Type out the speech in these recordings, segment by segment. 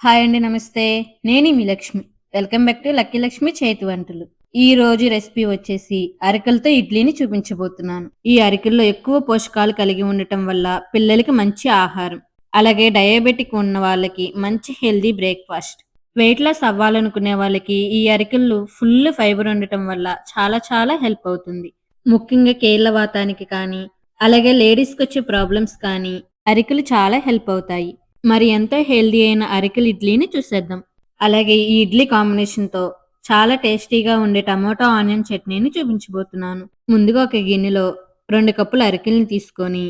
Hi అండి నమస్తే. నేను మీ Lakshmi. Welcome back to lucky Lakshmi చేతి వంటలు. ఈ రోజు రెసిపీ వచ్చేసి అరికలతో ఇడ్లీని చూపించబోతున్నాను. ఈ అరికల్లో ఎక్కువ పోషకాలు కలిగి ఉండటం వల్ల పిల్లలకి మంచి ఆహారం. అలాగే డయాబెటిక్ ఉన్న వాళ్ళకి మంచి హెల్దీ బ్రేక్ఫాస్ట్. వెయిట్ లాస్ అవ్వాలనుకునే వాళ్ళకి ఈ అరికలు ఫుల్ ఫైబర్ ఉండటం వల్ల చాలా చాలా హెల్ప్ అవుతుంది. ముఖ్యంగా కేళ్ళ వాతానికి కానీ అలాగే లేడీస్కి వచ్చే ప్రాబ్లమ్స్ కానీ అరికలు చాలా హెల్ప్ అవుతాయి. మరి ఎంతో హెల్దీ అయిన అరికెల ఇడ్లీని చూసేద్దాం. అలాగే ఈ ఇడ్లీ కాంబినేషన్తో చాలా టేస్టీగా ఉండే టమోటా ఆనియన్ చట్నీని చూపించబోతున్నాను. ముందుగా ఒక గిన్నెలో రెండు కప్పుల అరికెల్ని తీసుకొని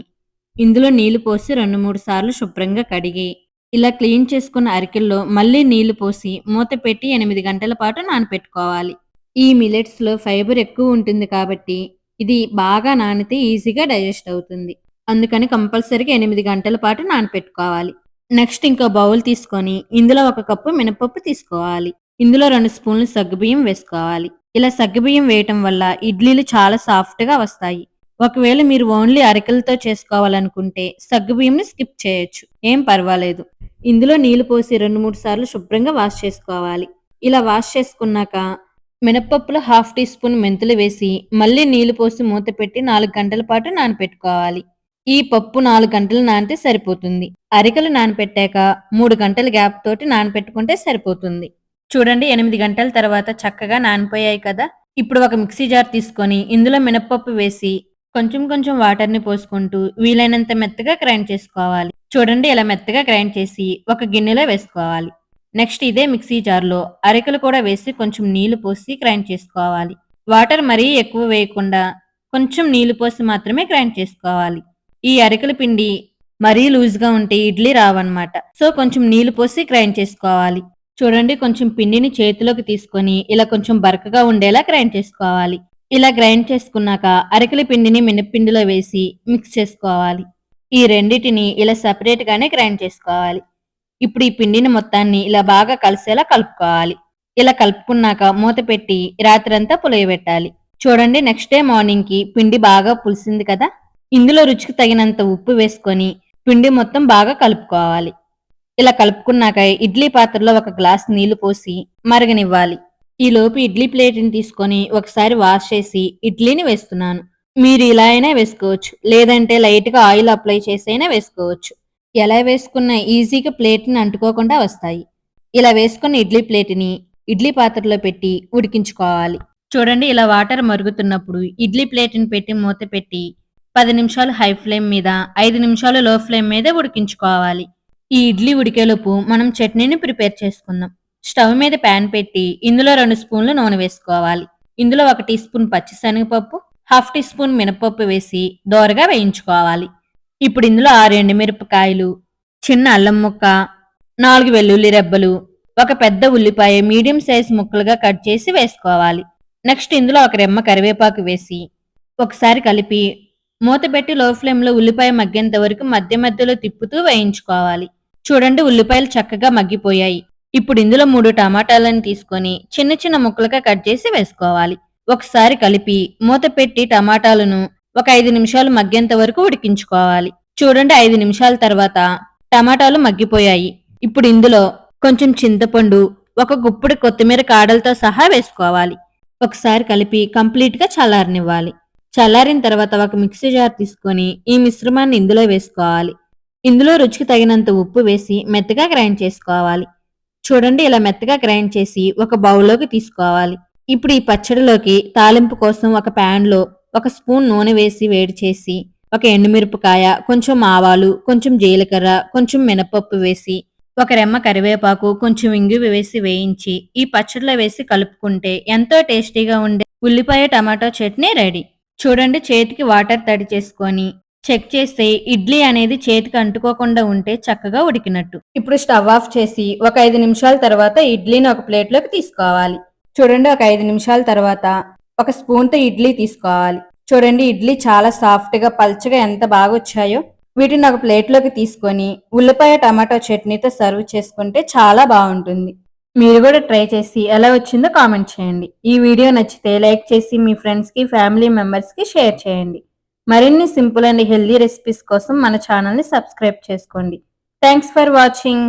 ఇందులో నీళ్ళు పోసి రెండు మూడు సార్లు శుభ్రంగా కడిగి ఇలా క్లీన్ చేసుకున్న అరికెల్లో మళ్ళీ నీళ్ళు పోసి మూత పెట్టి ఎనిమిది గంటల పాటు నానపెట్టుకోవాలి. ఈ మిలెట్స్లో ఫైబర్ ఎక్కువ ఉంటుంది కాబట్టి ఇది బాగా నానితే ఈజీగా డైజెస్ట్ అవుతుంది. అందుకని కంపల్సరీగా ఎనిమిది గంటల పాటు నానపెట్టుకోవాలి. నెక్స్ట్ ఇంకో బౌల్ తీసుకొని ఇందులో ఒక కప్పు మినపప్పు తీసుకోవాలి. ఇందులో రెండు స్పూన్లు సగ్గుబియ్యం వేసుకోవాలి. ఇలా సగ్గుబియ్యం వేయటం వల్ల ఇడ్లీలు చాలా సాఫ్ట్గా వస్తాయి. ఒకవేళ మీరు ఓన్లీ అరకలతో చేసుకోవాలనుకుంటే సగ్గుబియ్యంని స్కిప్ చేయొచ్చు. ఏం పర్వాలేదు. ఇందులో నీళ్ళు పోసి రెండు మూడు సార్లు శుభ్రంగా వాష్ చేసుకోవాలి. ఇలా వాష్ చేసుకున్నాక మినపప్పులో హాఫ్ టీ స్పూన్ మెంతులు వేసి మళ్ళీ నీళ్ళు పోసి మూత పెట్టి నాలుగు గంటల పాటు నానపెట్టుకోవాలి. ఈ పప్పు నాలుగు గంటలు నానితే సరిపోతుంది. అరికలు నానపెట్టాక మూడు గంటల గ్యాప్ తోటి నానపెట్టుకుంటే సరిపోతుంది. చూడండి ఎనిమిది గంటల తర్వాత చక్కగా నానిపోయాయి కదా. ఇప్పుడు ఒక మిక్సీ జార్ తీసుకొని ఇందులో మినప్పప్పు వేసి కొంచెం కొంచెం వాటర్ని పోసుకుంటూ వీలైనంత మెత్తగా గ్రైండ్ చేసుకోవాలి. చూడండి ఇలా మెత్తగా గ్రైండ్ చేసి ఒక గిన్నెలో వేసుకోవాలి. నెక్స్ట్ ఇదే మిక్సీ జార్లో అరికలు కూడా వేసి కొంచెం నీళ్ళు పోసి గ్రైండ్ చేసుకోవాలి. వాటర్ మరీ ఎక్కువ వేయకుండా కొంచెం నీళ్ళు పోసి మాత్రమే గ్రైండ్ చేసుకోవాలి. ఈ అరికల పిండి మరీ లూజ్గా ఉంటే ఇడ్లీ రావన్నమాట. సో కొంచెం నీళ్ళు పోసి గ్రైండ్ చేసుకోవాలి. చూడండి కొంచెం పిండిని చేతిలోకి తీసుకొని ఇలా కొంచెం బరకగా ఉండేలా గ్రైండ్ చేసుకోవాలి. ఇలా గ్రైండ్ చేసుకున్నాక అరికల పిండిని మినప్పిండిలో వేసి మిక్స్ చేసుకోవాలి. ఈ రెండిటిని ఇలా సపరేట్గానే గ్రైండ్ చేసుకోవాలి. ఇప్పుడు ఈ పిండిని మొత్తాన్ని ఇలా బాగా కలిసేలా కలుపుకోవాలి. ఇలా కలుపుకున్నాక మూత పెట్టి రాత్రంతా పులియబెట్టాలి చూడండి నెక్స్ట్ డే మార్నింగ్కి పిండి బాగా పులిసింది కదా? ఇందులో రుచికి తగినంత ఉప్పు వేసుకొని పిండి మొత్తం బాగా కలుపుకోవాలి. ఇలా కలుపుకున్నాక ఇడ్లీ పాత్రలో ఒక గ్లాస్ నీళ్ళు పోసి మరగనివ్వాలి. ఈ లోపు ఇడ్లీ ప్లేట్ని తీసుకొని ఒకసారి వాష్ చేసి ఇడ్లీని వేస్తున్నాను. మీరు ఇలా అయినా వేసుకోవచ్చు. లేదంటే లైట్గా ఆయిల్ అప్లై చేసి అయినా వేసుకోవచ్చు. ఎలా వేసుకున్నా ఈజీగా ప్లేట్ని అంటుకోకుండా వస్తాయి. ఇలా వేసుకున్న ఇడ్లీ ప్లేట్ని ఇడ్లీ పాత్రలో పెట్టి ఉడికించుకోవాలి. చూడండి ఇలా వాటర్ మరుగుతున్నప్పుడు ఇడ్లీ ప్లేట్ని పెట్టి మూత పెట్టి పది నిమిషాలు హై ఫ్లేమ్ మీద ఐదు నిమిషాలు లో ఫ్లేమ్ మీద ఉడికించుకోవాలి. ఈ ఇడ్లీ ఉడికేలోపు మనం చట్నీని ప్రిపేర్ చేసుకుందాం. స్టవ్ మీద ప్యాన్ పెట్టి ఇందులో రెండు స్పూన్లు నూనె వేసుకోవాలి. ఇందులో ఒక టీ స్పూన్ పచ్చిశనగపప్పు హాఫ్ టీ స్పూన్ మినపప్పు వేసి దోరగా వేయించుకోవాలి. ఇప్పుడు ఇందులో ఆరు ఎండుమిరపకాయలు చిన్న అల్లం ముక్క నాలుగు వెల్లుల్లి రెబ్బలు ఒక పెద్ద ఉల్లిపాయ మీడియం సైజ్ ముక్కలుగా కట్ చేసి వేసుకోవాలి. నెక్స్ట్ ఇందులో ఒక రెమ్మ కరివేపాకు వేసి ఒకసారి కలిపి మూత పెట్టి లో ఫ్లేమ్లో ఉల్లిపాయ మగ్గేంత వరకు మధ్య మధ్యలో తిప్పుతూ వేయించుకోవాలి. చూడండి ఉల్లిపాయలు చక్కగా మగ్గిపోయాయి. ఇప్పుడు ఇందులో మూడు టమాటాలను తీసుకొని చిన్న చిన్న ముక్కలుగా కట్ చేసి వేసుకోవాలి. ఒకసారి కలిపి మూత పెట్టి టమాటాలను ఒక ఐదు నిమిషాలు మగ్గేంత వరకు ఉడికించుకోవాలి. చూడండి ఐదు నిమిషాల తర్వాత టమాటాలు మగ్గిపోయాయి. ఇప్పుడు ఇందులో కొంచెం చింతపండు ఒక గుప్పుడు కొత్తిమీర కాడలతో సహా వేసుకోవాలి. ఒకసారి కలిపి కంప్లీట్గా చల్లారనివ్వాలి. చల్లారిన తర్వాత ఒక మిక్సీ జార్ తీసుకొని ఈ మిశ్రమాన్ని ఇందులో వేసుకోవాలి. ఇందులో రుచికి తగినంత ఉప్పు వేసి మెత్తగా గ్రైండ్ చేసుకోవాలి. చూడండి ఇలా మెత్తగా గ్రైండ్ చేసి ఒక బౌల్లోకి తీసుకోవాలి. ఇప్పుడు ఈ పచ్చడిలోకి తాలింపు కోసం ఒక ప్యాన్లో ఒక స్పూన్ నూనె వేసి వేడి చేసి ఒక ఎండుమిరపకాయ కొంచెం ఆవాలు కొంచెం జీలకర్ర కొంచెం మినపప్పు వేసి ఒక రెమ్మ కరివేపాకు కొంచెం ఇంగు వేసి వేయించి ఈ పచ్చడిలో వేసి కలుపుకుంటే ఎంతో టేస్టీగా ఉండే ఉల్లిపాయ టమాటో చట్నీ రెడీ. చూడండి చేతికి వాటర్ తడి చేసుకొని చెక్ చేస్తే ఇడ్లీ అనేది చేతికి అంటుకోకుండా ఉంటే చక్కగా ఉడికినట్టు. ఇప్పుడు స్టవ్ ఆఫ్ చేసి ఒక ఐదు నిమిషాల తర్వాత ఇడ్లీని ఒక ప్లేట్లోకి తీసుకోవాలి. చూడండి ఒక ఐదు నిమిషాల తర్వాత ఒక స్పూన్తో ఇడ్లీ తీసుకోవాలి. చూడండి ఇడ్లీ చాలా సాఫ్ట్గా పల్చగా ఎంత బాగా వచ్చాయో. వీటిని ఒక ప్లేట్లోకి తీసుకొని ఉల్లిపాయ టమాటో చట్నీతో సర్వ్ చేసుకుంటే చాలా బాగుంటుంది. మీరు కూడా ట్రై చేసి ఎలా వచ్చిందో కామెంట్ చేయండి. ఈ వీడియో నచ్చితే లైక్ చేసి మీ ఫ్రెండ్స్కి ఫ్యామిలీ మెంబర్స్కి షేర్ చేయండి. మరిన్ని సింపుల్ అండ్ హెల్దీ రెసిపీస్ కోసం మన ఛానల్ని సబ్స్క్రైబ్ చేసుకోండి. Thanks for watching